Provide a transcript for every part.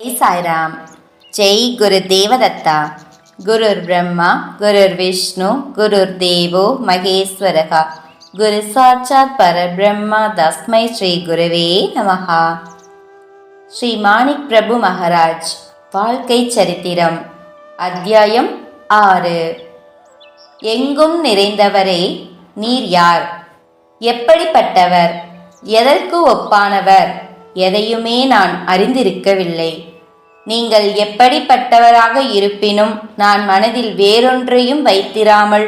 ஜெய் சாய்ராம் ஜெய் குரு தேவதத்தா குருர் பிரம்மா குருர் விஷ்ணு குருர் தேவோ மகேஸ்வரகா குரு சாட்சாத் பரபிரம்மா தஸ்மை ஸ்ரீ குருவே நமஹா ஸ்ரீ மாணிக் பிரபு மகராஜ் வாழ்க்கை சரித்திரம் அத்தியாயம் ஆறு எங்கும் நிறைந்தவரே நீர் யார் எப்படிப்பட்டவர் எதற்கு ஒப்பானவர் எதையுமே நான் அறிந்திருக்கவில்லை நீங்கள் எப்படிப்பட்டவராக இருப்பினும் நான் மனதில் வேறொன்றையும் வைத்திராமல்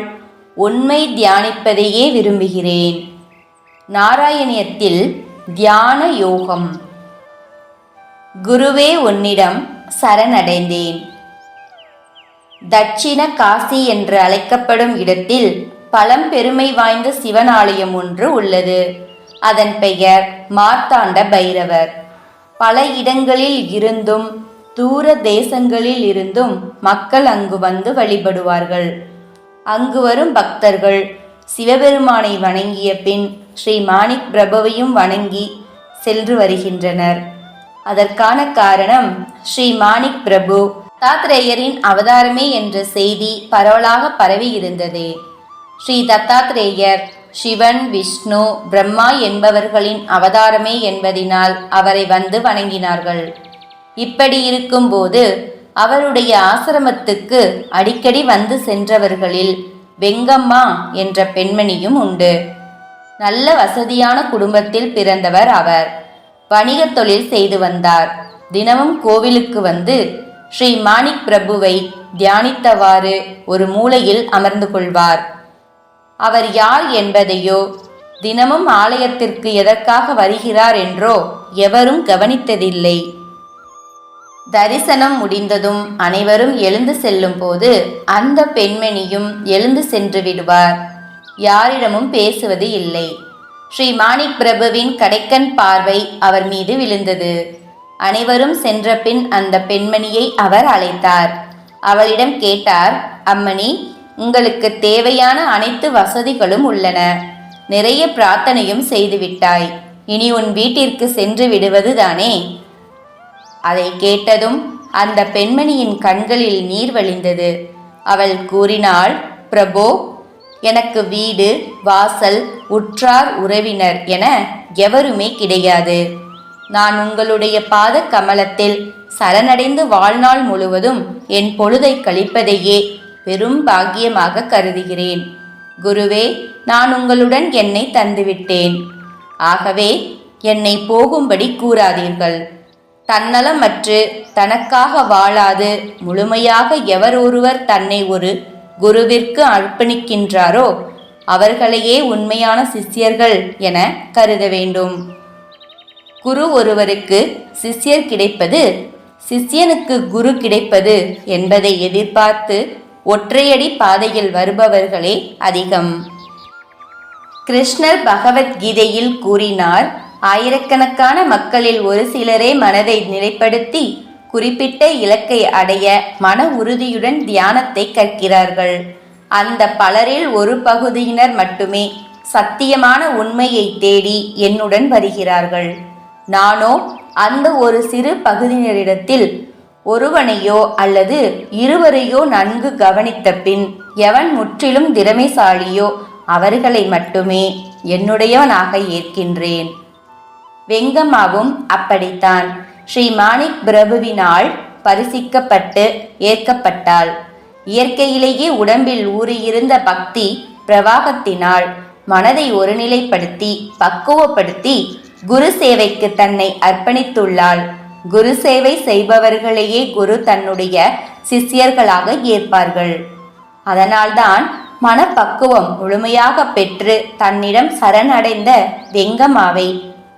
உண்மை தியானிப்பதையே விரும்புகிறேன். நாராயணியத்தில் தியான யோகம். குருவே உன்னிடம் சரணடைந்தேன். தட்சிண காசி என்று அழைக்கப்படும் இடத்தில் பழம்பெருமை வாய்ந்த சிவன் ஆலயம் ஒன்று உள்ளது. அதன் பெயர் மார்த்தாண்ட பைரவர். பல இடங்களில் இருந்தும் தூர தேசங்களில் இருந்தும் மக்கள் அங்கு வந்து வழிபடுவார்கள். அங்கு வரும் பக்தர்கள் சிவபெருமானை வணங்கிய பின் ஸ்ரீ மாணிக் பிரபுவையும் வணங்கி சென்று வருகின்றனர். அதற்கான காரணம் ஸ்ரீ மாணிக் பிரபு தத்தாத்ரேயரின் அவதாரமே என்ற செய்தி பரவலாக பரவி இருந்தது. ஸ்ரீ தத்தாத்ரேயர் சிவன் விஷ்ணு பிரம்மா என்பவர்களின் அவதாரமே என்பதினால் அவரை வந்து வணங்கினார்கள். இப்படி இருக்கும்போது அவருடைய ஆசிரமத்துக்கு அடிக்கடி வந்து சென்றவர்களில் வெங்கம்மா என்ற பெண்மணியும் உண்டு. நல்ல வசதியான குடும்பத்தில் பிறந்தவர் அவர். வணிகத் தொழில் செய்து வந்தார். தினமும் கோவிலுக்கு வந்து ஸ்ரீ மாணிக் பிரபுவை தியானித்தவாறு ஒரு மூலையில் அமர்ந்து கொள்வார். அவர் யார் என்பதையோ தினமும் ஆலயத்திற்கு எதற்காக வருகிறார் என்றோ எவரும் கவனித்ததில்லை. தரிசனம் முடிந்ததும் அனைவரும் எழுந்து செல்லும் போது அந்த பெண்மணியும் எழுந்து சென்று விடுவார். யாரிடமும் பேசுவது இல்லை. ஸ்ரீ மாணிக் பிரபுவின் கடைக்கன் பார்வை அவர் மீது விழுந்தது. அனைவரும் சென்ற பின் அந்த பெண்மணியை அவர் அழைத்தார். அவளிடம் கேட்டார் அம்மணி உங்களுக்கு தேவையான அனைத்து வசதிகளும் உள்ளன. நிறைய பிரார்த்தனையும் செய்துவிட்டாய் இனி உன் வீட்டிற்கு சென்று விடுவதுதானே? அதை கேட்டதும் அந்த பெண்மணியின் கண்களில் நீர் வழிந்தது. அவள் கூறினாள் பிரபோ எனக்கு வீடு வாசல் உற்றார் உறவினர் என எவருமே கிடையாது. நான் உங்களுடைய பாத கமலத்தில் சரணடைந்து வாழ்நாள் முழுவதும் என் பொழுதை கழிப்பதையே பெரும் பாக்கியமாக கருதுகிறேன். குருவே நான் உங்களுடன் என்னை தந்துவிட்டேன். ஆகவே என்னை போகும்படி கூறாதீர்கள். தன்னலமற்று தனக்காக வாழாது முழுமையாக எவர் ஒருவர் தன்னை ஒரு குருவிற்கு அர்ப்பணிக்கின்றாரோ அவர்களையே உண்மையான சிஷ்யர்கள் என கருத வேண்டும். குரு ஒருவருக்கு சிஷ்யர் கிடைப்பது சிஷ்யனுக்கு குரு கிடைப்பது என்பதை எதிர்பார்த்து ஒற்றையடி பாதையில் வருபவர்களே அதிகம். கிருஷ்ணர் பகவத்கீதையில் கூறினார் ஆயிரக்கணக்கான மக்களில் ஒரு சிலரே மனதை நிலைப்படுத்தி குறிப்பிட்ட இலக்கை அடைய மன உறுதியுடன் தியானத்தை கற்கிறார்கள். அந்த பலரில் ஒரு பகுதியினர் மட்டுமே சத்தியமான உண்மையை தேடி என்னுடன் வருகிறார்கள். நானோ அந்த ஒரு சிறு பகுதியினரிடத்தில் ஒருவனையோ அல்லது இருவரையோ நன்கு கவனித்த பின் எவன் முற்றிலும் திறமைசாலியோ அவர்களை மட்டுமே என்னுடையவனாக ஏற்கின்றேன். வெங்கம்மாவும் அப்படித்தான். ஸ்ரீ மாணிக் பிரபுவினால் பரிசிக்கப்பட்டு ஏற்கப்பட்டாள். இயற்கையிலேயே உடம்பில் ஊறியிருந்த பக்தி பிரவாகத்தினால் மனதை ஒருநிலைப்படுத்தி பக்குவப்படுத்தி குரு சேவைக்கு தன்னை அர்ப்பணித்துள்ளாள். குரு சேவை செய்பவர்களையே குரு தன்னுடைய சிஷ்யர்களாக ஏற்பார்கள். அதனால்தான் மனப்பக்குவம் முழுமையாக பெற்று தன்னிடம் சரணடைந்த வெங்கம்மாவை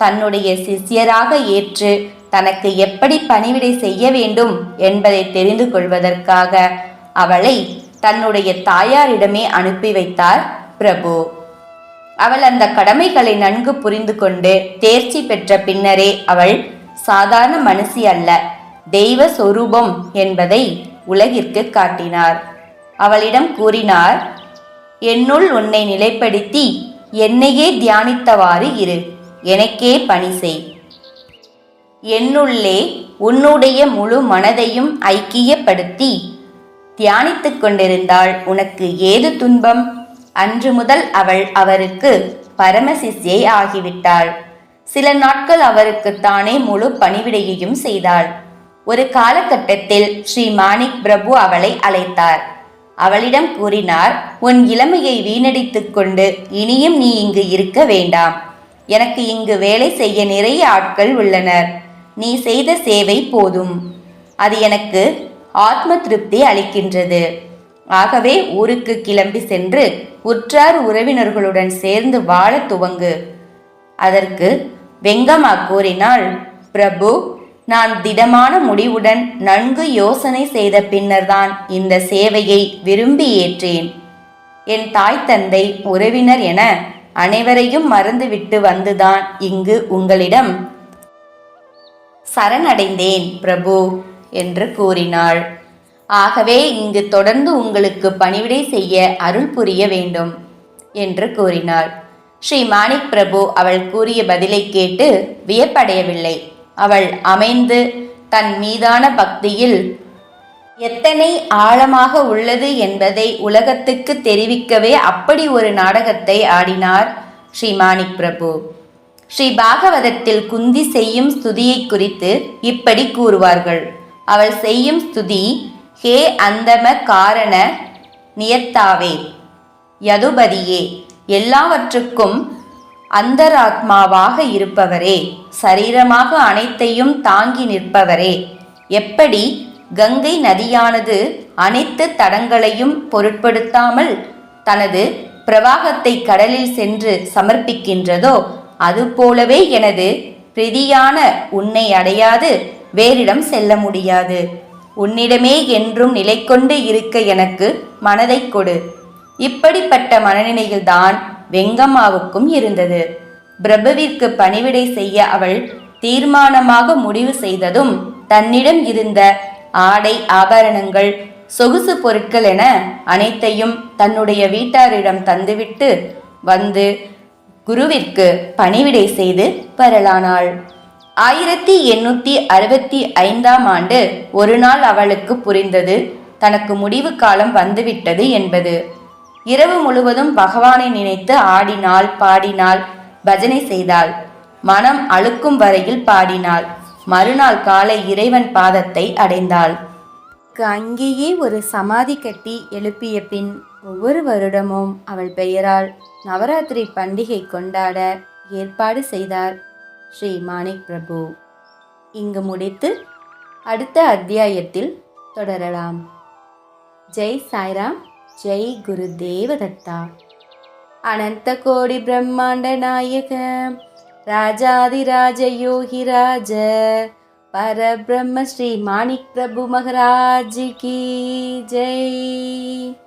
தன்னுடைய சிஷ்யராக ஏற்று தனக்கு எப்படி பணிவிடை செய்ய வேண்டும் என்பதை தெரிந்து கொள்வதற்காக அவளை தன்னுடைய தாயாரிடமே அனுப்பி வைத்தார் பிரபு. அவள் அந்த கடமைகளை நன்கு புரிந்து கொண்டு தேர்ச்சி பெற்ற பின்னரே அவள் சாதாரண மனுஷி அல்ல தெய்வ சொரூபம் என்பதை உலகிற்கு காட்டினார். அவளிடம் கூறினார் என்னுள் உன்னை நிலைப்படுத்தி என்னையே தியானித்தவாறு இரு. எனக்கே பணி செய். என்னுள்ளே உன்னுடைய முழு மனதையும் ஐக்கியப்படுத்தி தியானித்துக் கொண்டிருந்தால் உனக்கு ஏது துன்பம்? அன்று முதல் அவள் அவருக்கு பரமசிஷ்யை ஆகிவிட்டாள். சில நாட்கள் அவருக்கு தானே முழு பணிவிடையையும் செய்தாள். ஒரு காலகட்டத்தில் ஸ்ரீ மாணிக் பிரபு அவளை அழைத்தார். அவளிடம் கூறினார் உன் இளமையை வீணடித்துக் கொண்டு இனியும் நீ இங்கு இருக்க வேண்டாம். எனக்கு இங்கு வேலை செய்ய நிறைய ஆட்கள் உள்ளனர். நீ செய்த சேவை போதும். அது எனக்கு ஆத்ம திருப்தி அளிக்கின்றது. ஆகவே ஊருக்கு கிளம்பி சென்று உற்றார் உறவினர்களுடன் சேர்ந்து வாழ துவங்கு. அதற்கு வெங்கம்மா கூறினாள் பிரபு நான் திடமான முடிவுடன் நன்கு யோசனை செய்த பின்னர்தான் இந்த சேவையை விரும்பி ஏற்றேன். என் தாய் தந்தை உறவினர் என அனைவரையும் மறந்துவிட்டு வந்துதான் இங்கு உங்களிடம். சரணடைந்தேன் பிரபு என்று கூறினாள். ஆகவே இங்கு தொடர்ந்து உங்களுக்கு பணிவிடை செய்ய அருள் புரிய வேண்டும் என்று கூறினாள். ஸ்ரீ மாணிக் பிரபு அவள் கூறிய பதிலை கேட்டு வியப்படையவில்லை. அவள் அமைந்து தன் மீதான பக்தியில் எத்தனை ஆழமாக உள்ளது என்பதை உலகத்துக்கு தெரிவிக்கவே அப்படி ஒரு நாடகத்தை ஆடினார் ஸ்ரீ மாணிக் பிரபு. ஸ்ரீ பாகவதத்தில் குந்தி செய்யும் ஸ்துதியை குறித்து இப்படி கூறுவார்கள். அவள் செய்யும் ஸ்துதி ஹே அந்தம காரண நியத்தாவே யதுபதியே எல்லாவற்றுக்கும் அந்தராத்மாவாக இருப்பவரே சரீரமாக அனைத்தையும் தாங்கி நிற்பவரே எப்படி கங்கை நதியானது அனைத்து தடங்களையும் பொருட்படுத்தாமல் தனது பிரவாகத்தை கடலில் சென்று சமர்ப்பிக்கின்றதோ அதுபோலவே எனது பிரதியான உன்னை அடையாது வேறிடம் செல்ல முடியாது. உன்னிடமே என்றும் நிலை கொண்டு இருக்க எனக்கு மனதை கொடு. இப்படிப்பட்ட மனநிலையில்தான் வெங்கம்மாவுக்கும் இருந்தது. பிரபுவிற்கு பணிவிடை செய்ய அவள் தீர்மானமாக முடிவு செய்ததும் தன்னிடம் இருந்த ஆடை ஆபரணங்கள் சொகுசு பொருட்கள் என அனைத்தையும் தன்னுடைய வீட்டாரிடம் தந்துவிட்டு வந்து குருவிற்கு பணிவிடை செய்து வரலானாள். ஆயிரத்தி எண்ணூத்தி அறுபத்தி ஐந்தாம் ஆண்டு ஒரு நாள் அவளுக்கு புரிந்தது. தனக்கு முடிவு காலம் வந்துவிட்டது என்பது. இரவு முழுவதும் பகவானை நினைத்து ஆடினாள் பாடினாள் பஜனை செய்தாள். மனம் அழுக்கும் வரையில் பாடினாள். மறுநாள் காலை இறைவன் பாதத்தை அடைந்தாள். அங்கேயே ஒரு சமாதி கட்டி எழுப்பிய பின் ஒவ்வொரு வருடமும் அவள் பெயரால் நவராத்திரி பண்டிகை கொண்டாட ஏற்பாடு செய்தார் ஸ்ரீ மாணிக் பிரபு இங்கு முடித்து அடுத்த அத்தியாயத்தில் தொடரலாம். ஜெய் சாய்ராம் ஜெய் குரு தேவதத்தா அனந்த கோடி பிரம்மாண்ட நாயகம். ராஜாதிராஜ யோகிராஜ பரபிரம்ம ஸ்ரீ மாணிக் பிரபு மகராஜ் கி. ஜெய்.